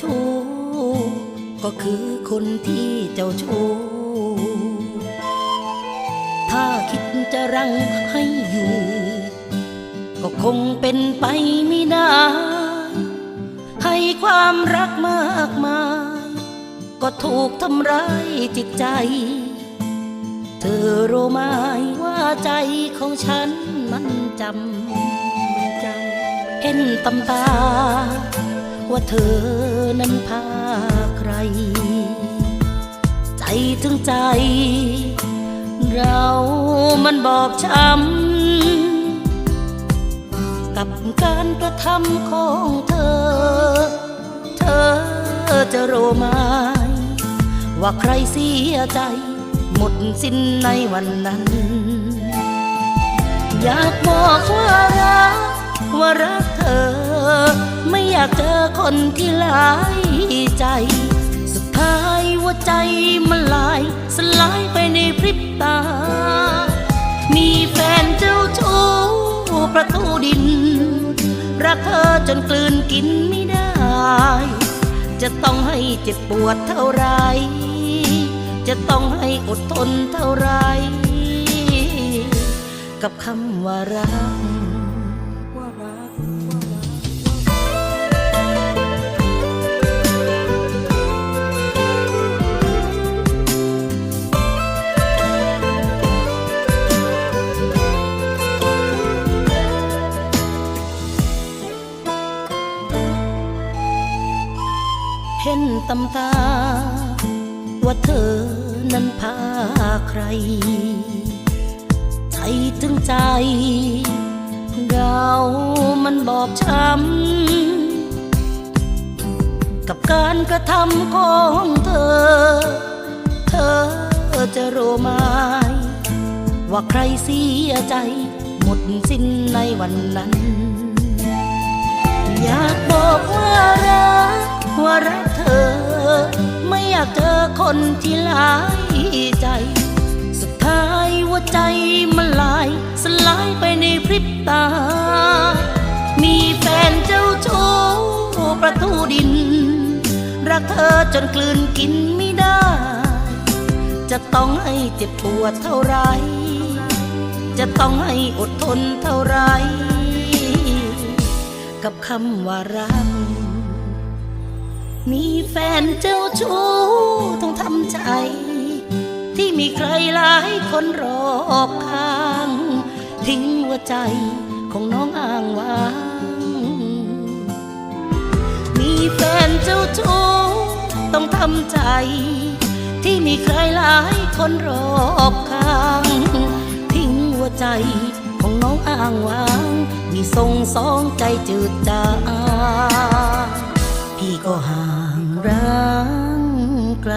ชู้ก็คือคนที่เจ้าชู้ถ้าคิดจะรังให้อยู่ ก็คงเป็นไปไม่ได้ ให้ความรักมากมาย ก็ถูกทำร้ายจิตใจ เธอรู้ไหมว่าใจของฉันมันจำจำเห็นตำตา ว่าเธอนั้นพาใคร ใจถึงใจ เรามันบอบช้ำกับการกระทำของเธอ เธอจะรู้ไหมว่าใครเสียใจ หมดสิ้นในวันนั้น อยากบอกว่ารัก ว่ารักเธอ ไม่อยากเจอคนที่หลายใจ สุดท้ายหัวใจมันลาย สลายไปในพริบตา มีแฟนเจ้าชู้ประตูดิน รักเธอจนกลืนกินไม่ได้ จะต้องให้เจ็บปวดเท่าไร จะต้องให้อดทนเท่าไร กับคำว่ารัก เห็นตำตา ว่าเธอนั้นพาใคร ใจถึงใจ เรามันบอบช้ำ กับการกระทำของเธอ เธอจะรู้ไหมว่าใครเสียใจหมดสิ้นในวันนั้น อยากบอกว่ารัก ว่ารักเธอ ไม่อยากเจอคนที่หลายใจ สุดท้ายหัวใจมันลาย สลายไปในพริบตา มีแฟนเจ้าชู้ประตูดิน รักเธอจนกลืนกินไม่ได้ จะต้องให้เจ็บปวดเท่าไร จะต้องให้อดทนเท่าไร กับคำว่ารัก มีแฟนเจ้าชู้ต้องทำใจ ที่มีใครหลายคนรอบข้าง ทิ้งหัวใจของน้องอ้างว้าง มีแฟนเจ้าชู้ต้องทำใจ ที่มีใครหลายคนรอบข้าง ทิ้งหัวใจของน้องอ้างว้าง มีทรงสองใจจืดจาง พี่ก็ห่างร้างไกล